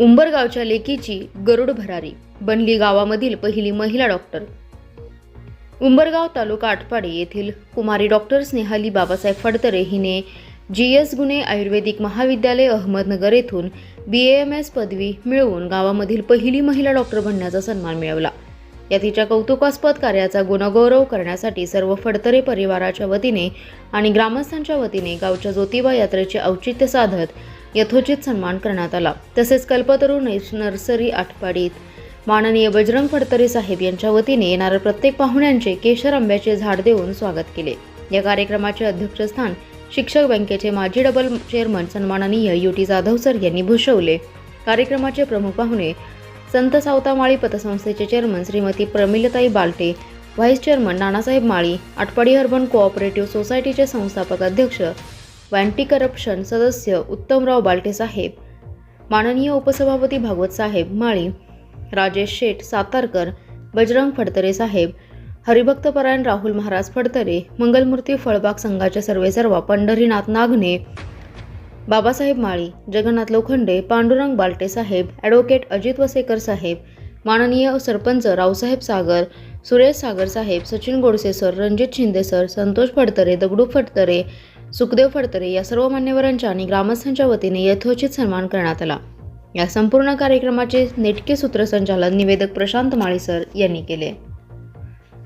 उंबरगावच्या लेकीची गरुड भरारी बनली गावामधील पहिली महिला डॉक्टर. उंबरगाव तालुका आटपाडे येथील कुमारी डॉक्टर स्नेहाली बाबासाहेब फडतरे हिने जी एस गुणे आयुर्वेदिक महाविद्यालय अहमदनगर येथून बी एम एस पदवी मिळवून गावामधील पहिली महिला डॉक्टर बनण्याचा सन्मान मिळवला. या तिच्या कौतुकास्पद कार्याचा गुणगौरव करण्यासाठी सर्व फडतरे परिवाराच्या वतीने आणि ग्रामस्थांच्या वतीने गावच्या ज्योतिबा यात्रेचे औचित्य साधत यथोचित सन्मान करण्यात आला. तसेच कल्पतरू नर्सरी आठपाडीत माननीय बजरंग फडतरे साहेब यांच्या वतीने येणाऱ्या प्रत्येक पाहुण्यांचे केशर आंब्याचे झाड देऊन स्वागत केले. या कार्यक्रमाचे अध्यक्षस्थान शिक्षक बँकेचे माजी डबल चेअरमन सन्माननीय यू टी जाधव सर यांनी भूषवले. कार्यक्रमाचे प्रमुख पाहुणे संत Savatamali पतसंस्थेचे chairman Shrimati Pramilatai Balte vice chairman Nanasaheb Mali Atpadi urban cooperative सोसायटीचे संस्थापक अध्यक्ष अँटी करप्शन सदस्य उत्तमराव बालटे साहेब माननीय उपसभापती भागवत साहेब माळी राजेश शेठ सातारकर बजरंग फडतरे साहेब हरिभक्तपरायण राहुल महाराज फडतरे मंगलमूर्ती फळबाग संघाचे सर्वेसर्वा पंढरीनाथ नागणे बाबासाहेब माळी जगन्नाथ लोखंडे पांडुरंग बालटे साहेब ॲडव्होकेट अजित वसेकर साहेब माननीय सरपंच रावसाहेब सागर सुरेश सागर साहेब सचिन गोडसे सर रणजित शिंदे सर संतोष फडतरे दगडू फडतरे सुखदेव फडतरे या सर्व मान्यवरांच्या आणि ग्रामस्थांच्या वतीने यथोचित सन्मान करण्यात आला. या संपूर्ण कार्यक्रमाचे नेटके सूत्रसंचालन निवेदक प्रशांत माळी सर यांनी केले.